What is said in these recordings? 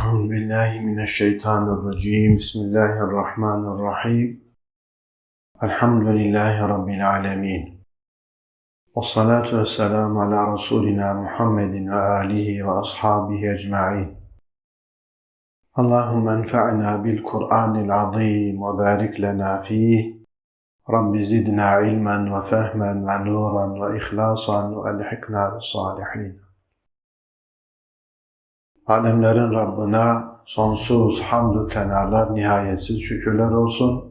أعوذ بالله من الشيطان الرجيم. بسم الله الرحمن الرحيم. الحمد لله رب العالمين. والصلاة والسلام على رسولنا محمد وآله وأصحابه أجمعين. اللهم انفعنا بالقرآن العظيم وبارك لنا فيه. رب زدنا علما وفهما ونورا وإخلاصا وألحقنا بالصالحين. Alemlerin Rabbine sonsuz hamdü senalar, nihayetsiz şükürler olsun.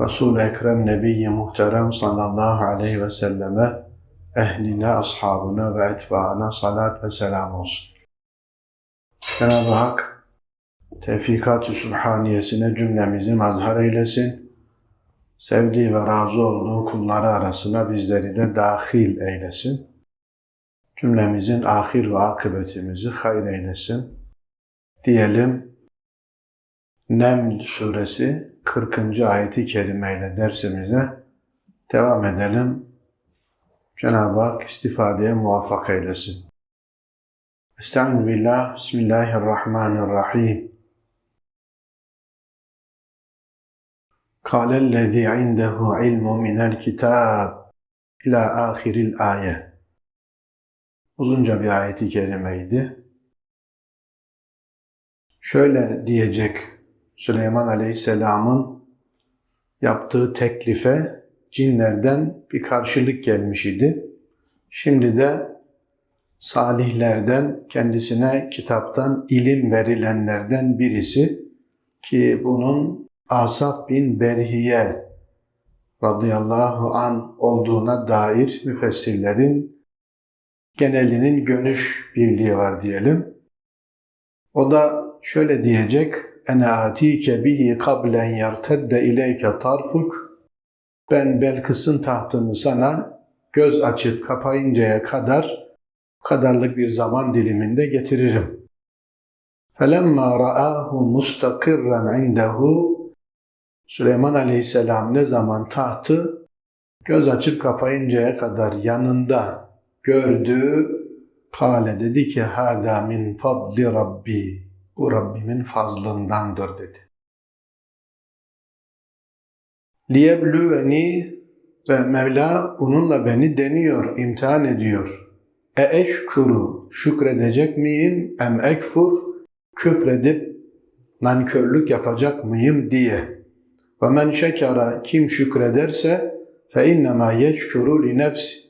Resul-i Ekrem Nebi-i Muhterem sallallahu aleyhi ve selleme, ehline, ashabına ve etbaına salat ve selam olsun. Cenab-ı Hak, tevfikat-ı sübhaniyesine cümlemizi mazhar eylesin. Sevdiği ve razı olduğu kulları arasına bizleri de dahil eylesin cümlemizin ahir ve akıbetimizi hayır eylesin. Diyelim Neml suresi 40. ayeti kerimeyle dersimize devam edelim. Cenab-ı Hak istifadeye muvaffak eylesin. Estaizu billah, Bismillahirrahmanirrahim. قال الذي عنده علم من الكتاب إلى آخر الآية uzunca bir ayeti kerimeydi. Şöyle diyecek Süleyman Aleyhisselam'ın yaptığı teklife cinlerden bir karşılık gelmiş idi. Şimdi de salihlerden kendisine kitaptan ilim verilenlerden birisi ki bunun Asaf bin Berhiye radıyallahu an olduğuna dair müfessirlerin genelinin gönüş birliği var diyelim. O da şöyle diyecek: "Ene atike bihi kablen yertedde ileyke tarfuk." Ben Belkıs'ın tahtını sana göz açıp kapayıncaya kadar kadarlık bir zaman diliminde getiririm. فَلَمَّا رَآهُ مُسْتَقِرًّا عِنْدَهُ Süleyman Aleyhisselam ne zaman tahtı göz açıp kapayıncaya kadar yanında gördü. Kale dedi ki hâdâ min fadli Rabbi. Bu Rabbimin fazlındandır dedi. Liyeblüveni ve Mevla bununla beni deniyor, imtihan ediyor. E eşkuru şükredecek miyim em ekfur küfredip nankörlük yapacak mıyım diye. Ve men şekara kim şükrederse fe innema yeşkuru li nefsi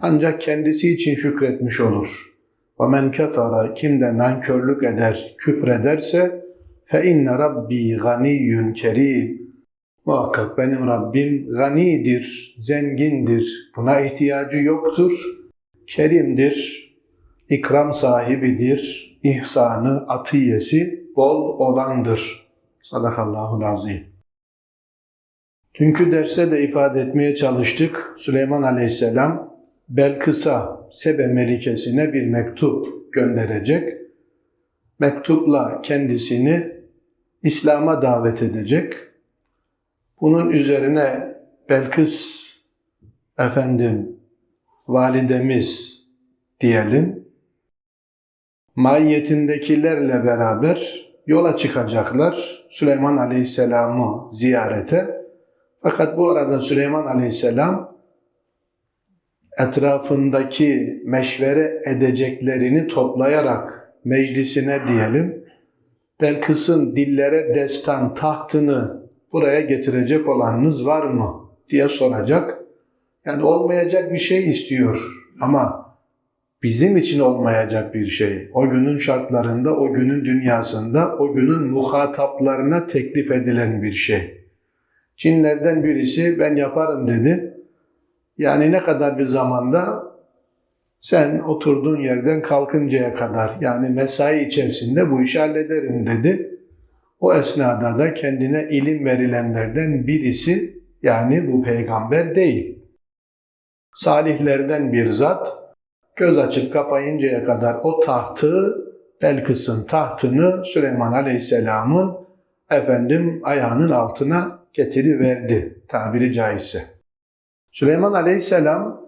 ancak kendisi için şükretmiş olur. وَمَنْ كَفَرَ Kim de nankörlük eder, küfrederse فَاِنَّ رَبِّي غَنِيٌّ kerim. Muhakkak benim Rabbim ganidir, zengindir, buna ihtiyacı yoktur, kerimdir, ikram sahibidir, ihsanı, atiyesi bol olandır. Sadakallahu azim. Dünkü derste de ifade etmeye çalıştık. Süleyman Aleyhisselam Belkıs'a, Sebe Melikesi'ne bir mektup gönderecek. Mektupla kendisini İslam'a davet edecek. Bunun üzerine Belkıs efendim validemiz diyelim maiyetindekilerle beraber yola çıkacaklar Süleyman Aleyhisselam'ı ziyarete. Fakat bu arada Süleyman Aleyhisselam etrafındaki meşvere edeceklerini toplayarak meclisine diyelim, Belkıs'ın dillere destan tahtını buraya getirecek olanınız var mı diye soracak. Yani olmayacak bir şey istiyor ama bizim için olmayacak bir şey. O günün şartlarında, o günün dünyasında, o günün muhataplarına teklif edilen bir şey. Cinlerden birisi ben yaparım dedi. Yani ne kadar bir zamanda sen oturduğun yerden kalkıncaya kadar yani mesai içerisinde bu işi hallederim dedi. O esnada da kendine ilim verilenlerden birisi yani bu peygamber değil. Salihlerden bir zat göz açıp kapayıncaya kadar o tahtı Belkıs'ın tahtını Süleyman Aleyhisselam'ın efendim ayağının altına getiriverdi tabiri caizse. Süleyman Aleyhisselam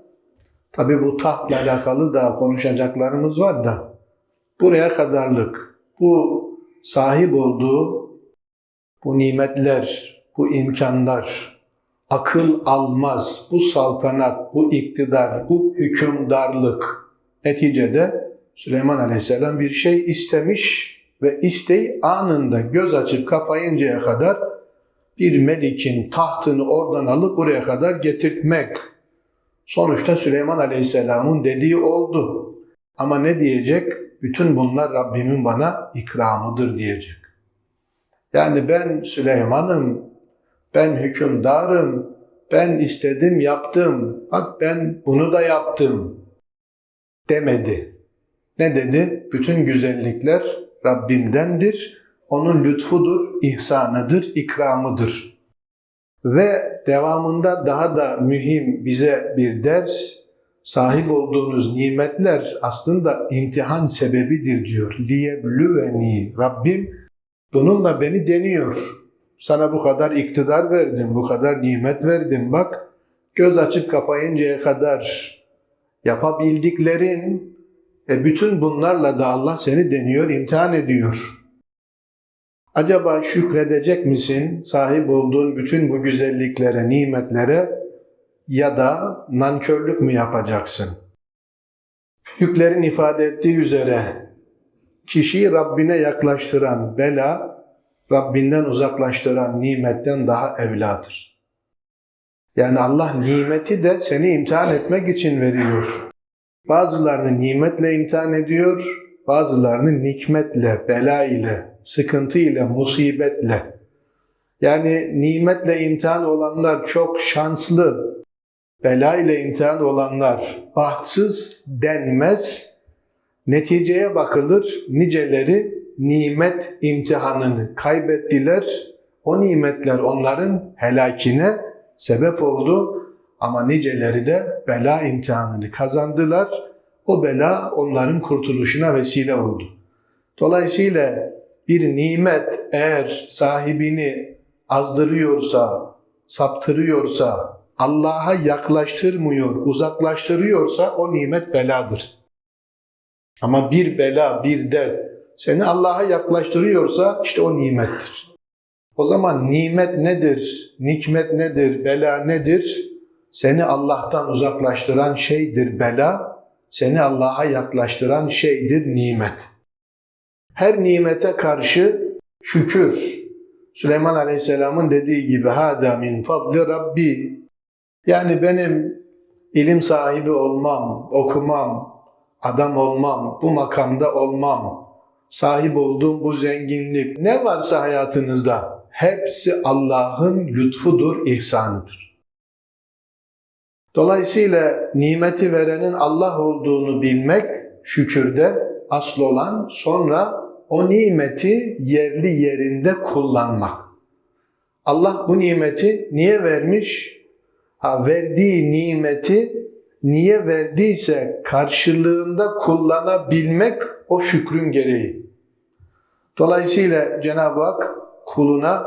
tabi bu tahtla alakalı da konuşacaklarımız var da buraya kadarlık bu sahip olduğu bu nimetler, bu imkanlar, akıl almaz, bu saltanat, bu iktidar, bu hükümdarlık neticede Süleyman Aleyhisselam bir şey istemiş ve isteği anında göz açıp kapayıncaya kadar bir melikin tahtını oradan alıp buraya kadar getirtmek. Sonuçta Süleyman Aleyhisselam'ın dediği oldu. Ama ne diyecek? Bütün bunlar Rabbimin bana ikramıdır diyecek. Yani ben Süleyman'ım, ben hükümdarım, ben istedim yaptım, bak ben bunu da yaptım demedi. Ne dedi? Bütün güzellikler Rabbimdendir, onun lütfudur, ihsanıdır, ikramıdır. Ve devamında daha da mühim bize bir ders, sahip olduğunuz nimetler aslında imtihan sebebidir diyor. Liyeblüveni, Rabbim bununla beni deniyor. Sana bu kadar iktidar verdim, bu kadar nimet verdim. Bak göz açıp kapayıncaya kadar yapabildiklerin, e bütün bunlarla da Allah seni deniyor, imtihan ediyor. Acaba şükredecek misin sahip olduğun bütün bu güzelliklere, nimetlere ya da nankörlük mü yapacaksın? Büyüklerin ifade ettiği üzere kişiyi Rabbine yaklaştıran bela, Rabbinden uzaklaştıran nimetten daha evladır. Yani Allah nimeti de seni imtihan etmek için veriyor. Bazılarını nimetle imtihan ediyor, bazılarını nikmetle, bela ile, sıkıntı ile, musibetle. Yani nimetle imtihan olanlar çok şanslı, bela ile imtihan olanlar bahtsız denmez. Neticeye bakılır, niceleri nimet imtihanını kaybettiler. O nimetler onların helakine sebep oldu. Ama niceleri de bela imtihanını kazandılar. O bela onların kurtuluşuna vesile oldu. Dolayısıyla bir nimet eğer sahibini azdırıyorsa, saptırıyorsa, Allah'a yaklaştırmıyor, uzaklaştırıyorsa o nimet beladır. Ama bir bela, bir dert seni Allah'a yaklaştırıyorsa işte o nimettir. O zaman nimet nedir, nikmet nedir, bela nedir? Seni Allah'tan uzaklaştıran şeydir bela, seni Allah'a yaklaştıran şeydir nimet. Her nimete karşı şükür. Süleyman Aleyhisselam'ın dediği gibi hâdâ min fadli Rabbi. Yani benim ilim sahibi olmam, okumam, adam olmam, bu makamda olmam, sahip olduğum bu zenginlik ne varsa hayatınızda hepsi Allah'ın lütfudur, ihsanıdır. Dolayısıyla nimeti verenin Allah olduğunu bilmek şükürde asıl olan sonra o nimeti yerli yerinde kullanmak. Allah bu nimeti niye vermiş? Ha, verdiği nimeti niye verdiyse karşılığında kullanabilmek o şükrün gereği. Dolayısıyla Cenab-ı Hak kuluna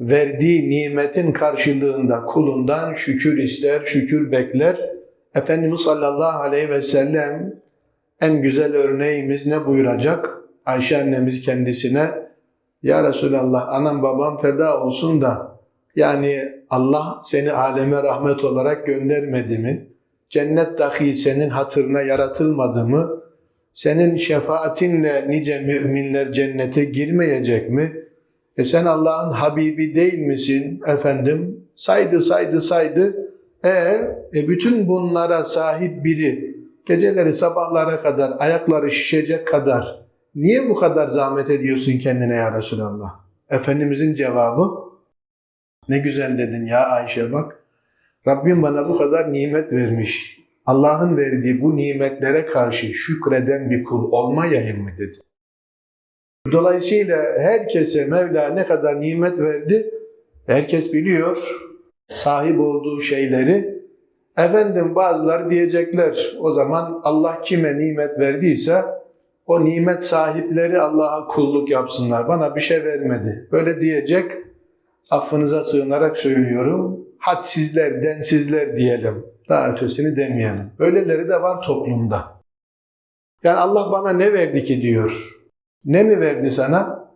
verdiği nimetin karşılığında kulundan şükür ister, şükür bekler. Efendimiz sallallahu aleyhi ve sellem en güzel örneğimiz ne buyuracak? Ayşe annemiz kendisine Ya Resulallah anam babam feda olsun da yani Allah seni aleme rahmet olarak göndermedi mi? Cennet dahi senin hatırına yaratılmadı mı? Senin şefaatinle nice müminler cennete girmeyecek mi? E sen Allah'ın Habibi değil misin efendim? Saydı saydı saydı. E, e bütün bunlara sahip biri geceleri sabahlara kadar ayakları şişecek kadar niye bu kadar zahmet ediyorsun kendine ya Resulallah? Efendimizin cevabı ne güzel dedin ya Ayşe bak. Rabbim bana bu kadar nimet vermiş. Allah'ın verdiği bu nimetlere karşı şükreden bir kul olmayayım mı dedi. Dolayısıyla herkese Mevla ne kadar nimet verdi, herkes biliyor sahip olduğu şeyleri. Efendim bazıları diyecekler, o zaman Allah kime nimet verdiyse o nimet sahipleri Allah'a kulluk yapsınlar. Bana bir şey vermedi. Böyle diyecek, affınıza sığınarak söylüyorum. Hadsizler, densizler diyelim. Daha ötesini demeyelim. Öyleleri de var toplumda. Yani Allah bana ne verdi ki diyor. Ne mi verdi sana?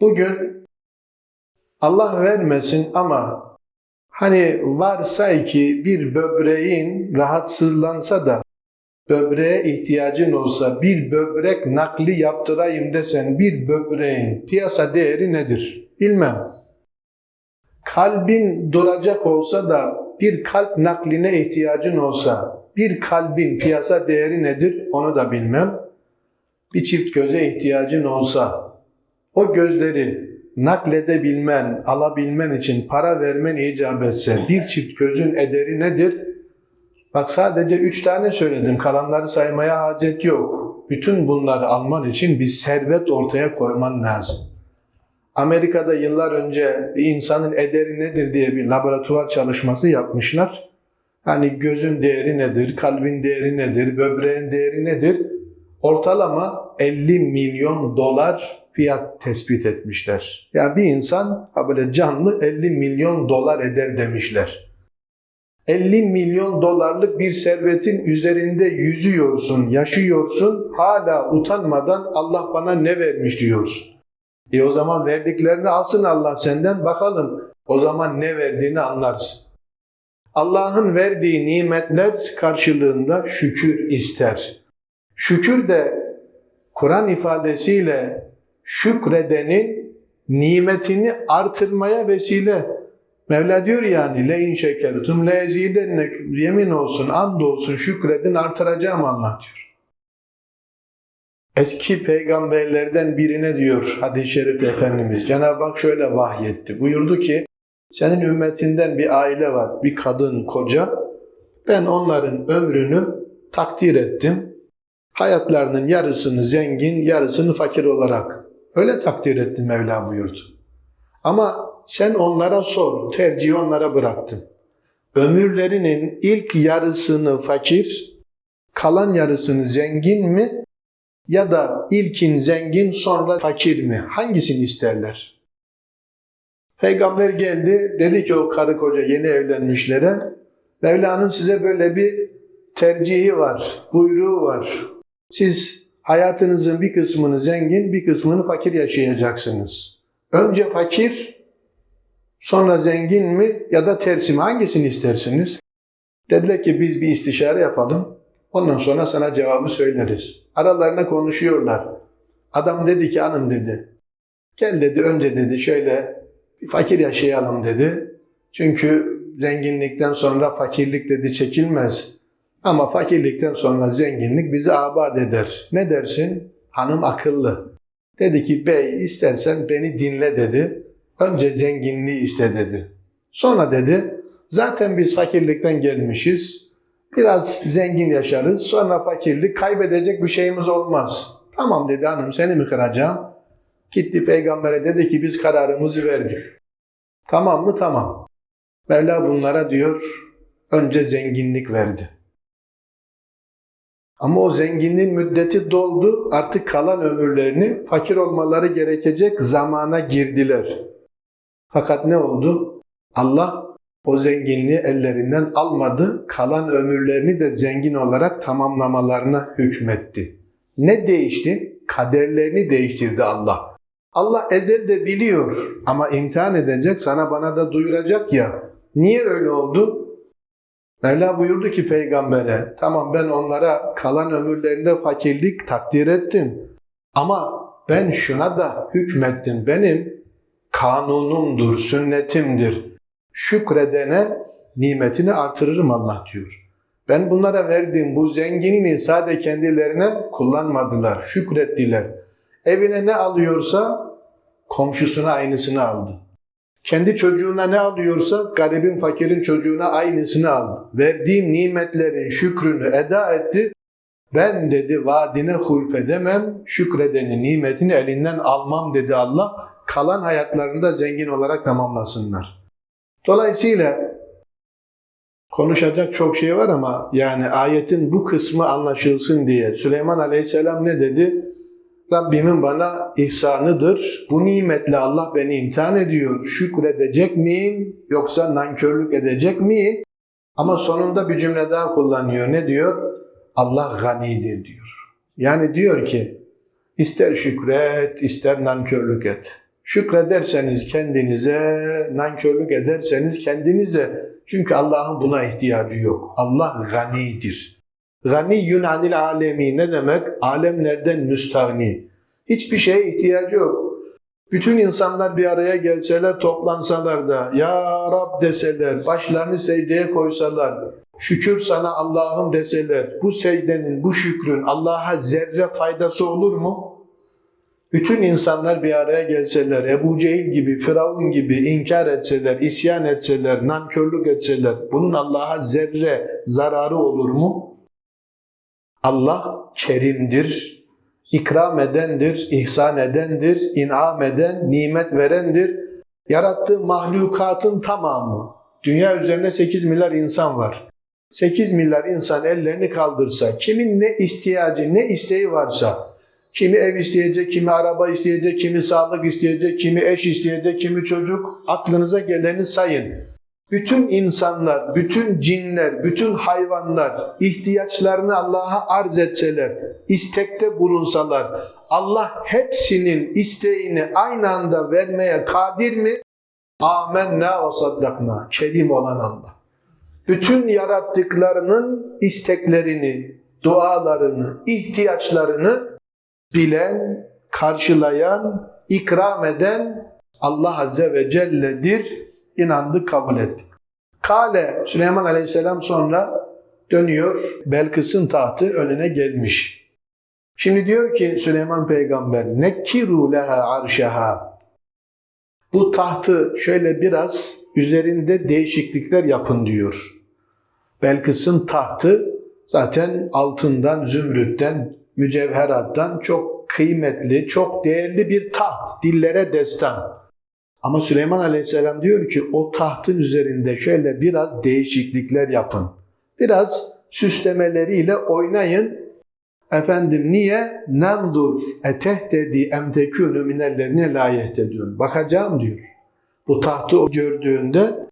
Bugün Allah vermesin ama hani varsay ki bir böbreğin rahatsızlansa da böbreğe ihtiyacın olsa bir böbrek nakli yaptırayım desen bir böbreğin piyasa değeri nedir? Bilmem. Kalbin duracak olsa da bir kalp nakline ihtiyacın olsa bir kalbin piyasa değeri nedir? Onu da bilmem. Bir çift göze ihtiyacın olsa o gözleri nakledebilmen, alabilmen için para vermen icap etse bir çift gözün ederi nedir? Bak sadece üç tane söyledim. Kalanları saymaya hacet yok. Bütün bunları alman için bir servet ortaya koyman lazım. Amerika'da yıllar önce bir insanın ederi nedir diye bir laboratuvar çalışması yapmışlar. Hani gözün değeri nedir, kalbin değeri nedir, böbreğin değeri nedir? Ortalama 50 milyon dolar fiyat tespit etmişler. Yani bir insan böyle canlı 50 milyon dolar eder demişler. 50 milyon dolarlık bir servetin üzerinde yüzüyorsun, yaşıyorsun, hala utanmadan Allah bana ne vermiş diyorsun. E o zaman verdiklerini alsın Allah senden bakalım. O zaman ne verdiğini anlarsın. Allah'ın verdiği nimetler karşılığında şükür ister. Şükür de Kur'an ifadesiyle şükredenin nimetini artırmaya vesile. Mevla diyor yani le in şekertum le yemin olsun and olsun şükredin artıracağım Allah diyor. Eski peygamberlerden birine diyor hadis-i şerifte Efendimiz Cenab-ı Hak şöyle vahyetti. Buyurdu ki senin ümmetinden bir aile var, bir kadın, koca. Ben onların ömrünü takdir ettim. Hayatlarının yarısını zengin, yarısını fakir olarak öyle takdir ettim Mevla buyurdu. Ama sen onlara sor, tercihi onlara bıraktım. Ömürlerinin ilk yarısını fakir, kalan yarısını zengin mi ya da ilkin zengin sonra fakir mi? Hangisini isterler? Peygamber geldi, dedi ki o karı koca yeni evlenmişlere, Mevla'nın size böyle bir tercihi var, buyruğu var. Siz hayatınızın bir kısmını zengin, bir kısmını fakir yaşayacaksınız. Önce fakir, sonra zengin mi ya da tersi mi? Hangisini istersiniz? Dediler ki biz bir istişare yapalım. Ondan sonra sana cevabı söyleriz. Aralarına konuşuyorlar. Adam dedi ki hanım dedi. Gel dedi önce dedi şöyle fakir yaşayalım dedi. Çünkü zenginlikten sonra fakirlik dedi çekilmez. Ama fakirlikten sonra zenginlik bizi abad eder. Ne dersin? Hanım akıllı. Dedi ki bey istersen beni dinle dedi. Önce zenginliği iste dedi. Sonra dedi zaten biz fakirlikten gelmişiz. Biraz zengin yaşarız. Sonra fakirlik kaybedecek bir şeyimiz olmaz. Tamam dedi hanım seni mi kıracağım? Gitti peygambere dedi ki biz kararımızı verdik. Tamam mı? Tamam. Mevla bunlara diyor önce zenginlik verdi. Ama o zenginliğin müddeti doldu. Artık kalan ömürlerini fakir olmaları gerekecek zamana girdiler. Fakat ne oldu? Allah o zenginliği ellerinden almadı. Kalan ömürlerini de zengin olarak tamamlamalarına hükmetti. Ne değişti? Kaderlerini değiştirdi Allah. Allah ezelde biliyor ama imtihan edecek, sana bana da duyuracak ya. Niye öyle oldu? Mevla buyurdu ki peygambere, tamam ben onlara kalan ömürlerinde fakirlik takdir ettim. Ama ben şuna da hükmettim. Benim kanunumdur, sünnetimdir. Şükredene nimetini artırırım Allah diyor. Ben bunlara verdiğim bu zenginliği sadece kendilerine kullanmadılar, şükrettiler. Evine ne alıyorsa komşusuna aynısını aldı. Kendi çocuğuna ne alıyorsa garibin fakirin çocuğuna aynısını aldı. Verdiğim nimetlerin şükrünü eda etti. Ben dedi vaadine hulf edemem, şükredeni nimetini elinden almam dedi Allah. Kalan hayatlarında zengin olarak tamamlasınlar. Dolayısıyla konuşacak çok şey var ama yani ayetin bu kısmı anlaşılsın diye Süleyman Aleyhisselam ne dedi? Rabbimin bana ihsanıdır. Bu nimetle Allah beni imtihan ediyor. Şükredecek miyim yoksa nankörlük edecek miyim? Ama sonunda bir cümle daha kullanıyor. Ne diyor? Allah ganidir diyor. Yani diyor ki İster şükret, ister nankörlük et. Şükrederseniz kendinize, nankörlük ederseniz kendinize. Çünkü Allah'ın buna ihtiyacı yok. Allah ganidir. Ganiyyun anil alemi ne demek? Alemlerden müstahni. Hiçbir şeye ihtiyacı yok. Bütün insanlar bir araya gelseler, toplansalar da Ya Rab deseler, başlarını secdeye koysalar, şükür sana Allah'ım deseler, bu secdenin, bu şükrün Allah'a zerre faydası olur mu? Bütün insanlar bir araya gelseler, Ebu Cehil gibi, Firavun gibi inkar etseler, isyan etseler, nankörlük etseler, bunun Allah'a zerre zararı olur mu? Allah kerimdir, ikram edendir, ihsan edendir, inam eden, nimet verendir. Yarattığı mahlukatın tamamı. Dünya üzerinde 8 milyar insan var. 8 milyar insan ellerini kaldırsa, kimin ne ihtiyacı, ne isteği varsa, kimi ev isteyecek, kimi araba isteyecek, kimi sağlık isteyecek, kimi eş isteyecek, kimi çocuk, aklınıza geleni sayın. Bütün insanlar, bütün cinler, bütün hayvanlar ihtiyaçlarını Allah'a arz etseler, istekte bulunsalar, Allah hepsinin isteğini aynı anda vermeye kadir mi? Amenna ve saddakna. Kelim olan Allah. Bütün yarattıklarının isteklerini, dualarını, ihtiyaçlarını bilen, karşılayan, ikram eden Allah Azze ve Celle'dir. İnandık, kabul ettik. Kale, Süleyman Aleyhisselam sonra dönüyor, Belkıs'ın tahtı önüne gelmiş. Şimdi diyor ki Süleyman Peygamber, nekkiru leha arşaha. Bu tahtı şöyle biraz üzerinde değişiklikler yapın diyor. Belkıs'ın tahtı zaten altından, zümrütten, mücevherattan çok kıymetli, çok değerli bir taht. Dillere destan. Ama Süleyman Aleyhisselam diyor ki o tahtın üzerinde şöyle biraz değişiklikler yapın. Biraz süslemeleriyle oynayın. Efendim niye? Nemdur etehtedi em tekûnü minellerine la yehtedûn. Bakacağım diyor. Bu tahtı gördüğünde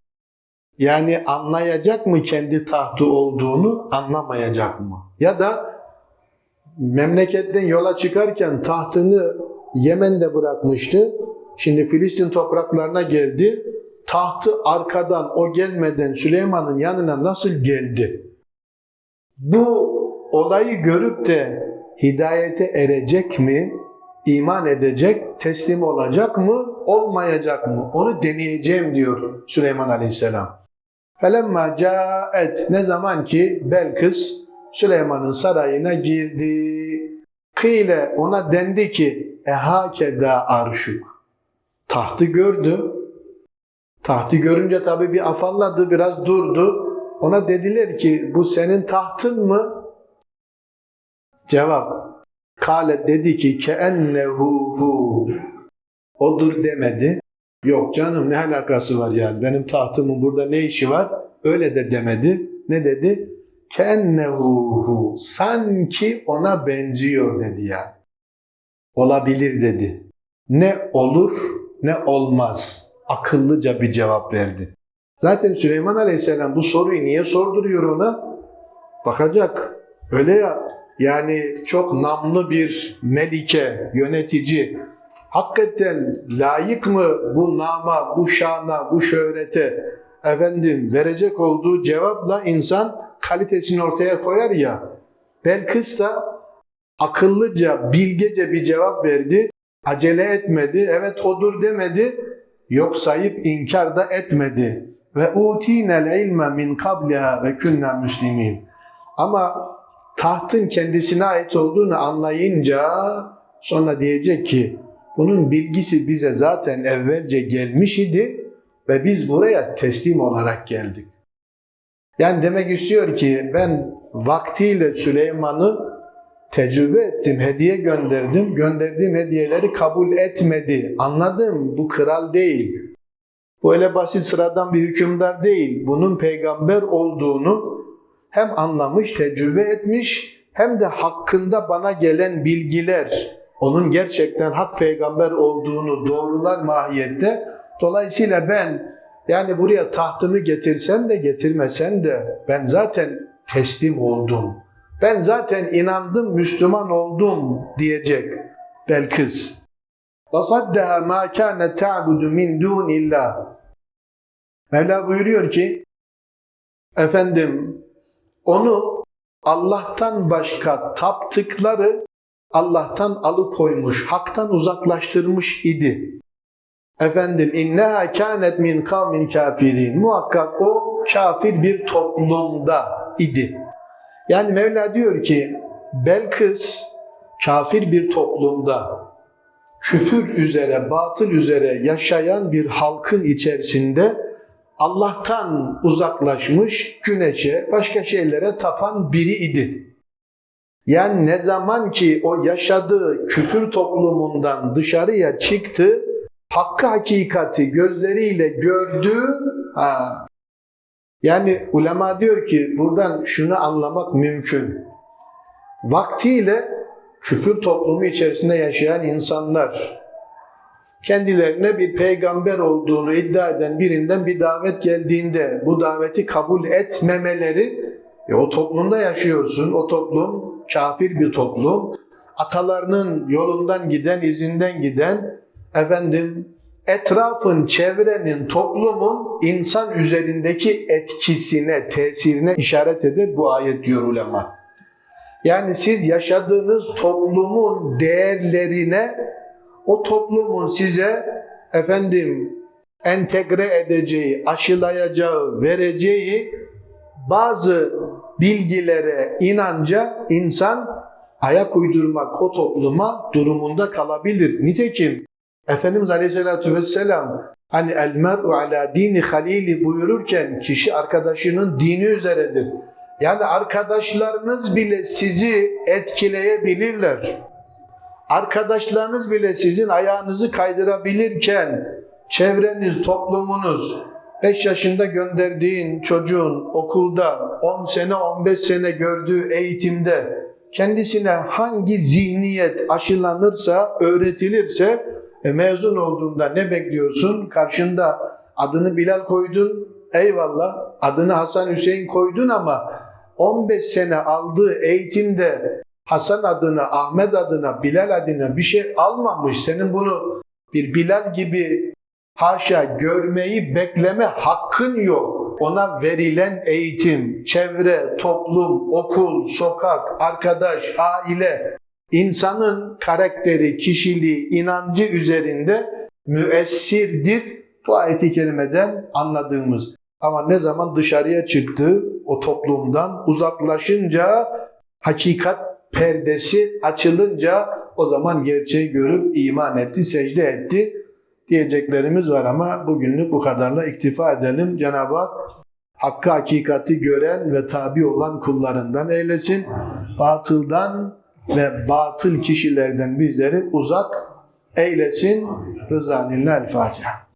yani anlayacak mı kendi tahtı olduğunu, anlamayacak mı? Ya da memleketten yola çıkarken tahtını Yemen'de bırakmıştı. Şimdi Filistin topraklarına geldi. Tahtı arkadan o gelmeden Süleyman'ın yanına nasıl geldi? Bu olayı görüp de hidayete erecek mi? iman edecek, teslim olacak mı, olmayacak mı? Onu deneyeceğim diyor Süleyman Aleyhisselam. Felemma caet ne zaman ki Belkıs Süleyman'ın sarayına girdi. Kıyle ona dendi ki ehakeda arşuk. Tahtı gördü. Tahtı görünce tabi bir afalladı, biraz durdu. Ona dediler ki bu senin tahtın mı? Cevap. Kale dedi ki keennehu hu. Odur demedi. Yok canım ne alakası var yani benim tahtımın burada ne işi var? Öyle de demedi. Ne dedi? Kennehu hu. Sanki ona benziyor dedi yani. Olabilir dedi. Ne olur ne olmaz. Akıllıca bir cevap verdi. Zaten Süleyman Aleyhisselam bu soruyu niye sorduruyor ona? Bakacak. Öyle ya yani çok namlı bir melike, yönetici. Hakikaten layık mı bu nama, bu şana, bu şöhrete efendim verecek olduğu cevapla insan kalitesini ortaya koyar ya. Belkıs da akıllıca, bilgece bir cevap verdi. Acele etmedi. Evet odur demedi. Yok sayıp inkar da etmedi. Ve utinel ilme min kabliha ve kunna muslimin. Ama tahtın kendisine ait olduğunu anlayınca sonra diyecek ki bunun bilgisi bize zaten evvelce gelmiş idi ve biz buraya teslim olarak geldik. Yani demek istiyor ki ben vaktiyle Süleyman'ı tecrübe ettim, hediye gönderdim. Gönderdiğim hediyeleri kabul etmedi. Anladım bu kral değil. Bu öyle basit sıradan bir hükümdar değil. Bunun peygamber olduğunu hem anlamış, tecrübe etmiş hem de hakkında bana gelen bilgiler onun gerçekten hak peygamber olduğunu doğrular mahiyette. Dolayısıyla ben yani buraya tahtımı getirsen de getirmesen de ben zaten teslim oldum. Ben zaten inandım, Müslüman oldum diyecek. Belkıs. وَصَدَّهَا مَا كَانَتْ تَعْبُدُ مِنْ دُونِ اللّٰهِ Mevla buyuruyor ki, efendim onu Allah'tan başka taptıkları Allah'tan alıkoymuş, haktan uzaklaştırmış idi. Efendim inneha kânet min kavmin kafirin. Muhakkak o kafir bir toplumda idi. Yani Mevla diyor ki Belkıs kafir bir toplumda küfür üzere, batıl üzere yaşayan bir halkın içerisinde Allah'tan uzaklaşmış, güneşe, başka şeylere tapan biri idi. Yani ne zaman ki o yaşadığı küfür toplumundan dışarıya çıktı, hakkı hakikati gözleriyle gördü. Ha. Yani ulema diyor ki buradan şunu anlamak mümkün. Vaktiyle küfür toplumu içerisinde yaşayan insanlar kendilerine bir peygamber olduğunu iddia eden birinden bir davet geldiğinde bu daveti kabul etmemeleri e, o toplumda yaşıyorsun. O toplum kafir bir toplum. Atalarının yolundan giden, izinden giden efendim etrafın, çevrenin, toplumun insan üzerindeki etkisine, tesirine işaret eder bu ayet diyor ulema. Yani siz yaşadığınız toplumun değerlerine o toplumun size efendim entegre edeceği, aşılayacağı, vereceği bazı bilgilere inanca insan ayak uydurmak o topluma durumunda kalabilir. Nitekim Efendimiz Aleyhisselatü Vesselam hani el mer'u ala dini halili buyururken kişi arkadaşının dini üzeredir. Yani arkadaşlarınız bile sizi etkileyebilirler. Arkadaşlarınız bile sizin ayağınızı kaydırabilirken çevreniz, toplumunuz 5 yaşında gönderdiğin çocuğun okulda 10 sene 15 sene gördüğü eğitimde kendisine hangi zihniyet aşılanırsa, öğretilirse e, mezun olduğunda ne bekliyorsun? Karşında adını Bilal koydun, eyvallah. Adını Hasan Hüseyin koydun ama 15 sene aldığı eğitimde Hasan adına, Ahmet adına, Bilal adına bir şey almamış. Senin bunu bir Bilal gibi haşa görmeyi bekleme hakkın yok. Ona verilen eğitim, çevre, toplum, okul, sokak, arkadaş, aile, insanın karakteri, kişiliği, inancı üzerinde müessirdir. Bu ayeti kerimeden anladığımız. Ama ne zaman dışarıya çıktı, o toplumdan uzaklaşınca, hakikat perdesi açılınca o zaman gerçeği görüp iman etti, secde etti diyeceklerimiz var ama bugünlük bu kadarla iktifa edelim. Cenab-ı Hak hakkı hakikati gören ve tabi olan kullarından eylesin. Batıldan ve batıl kişilerden bizleri uzak eylesin. Rızanillah El Fatiha.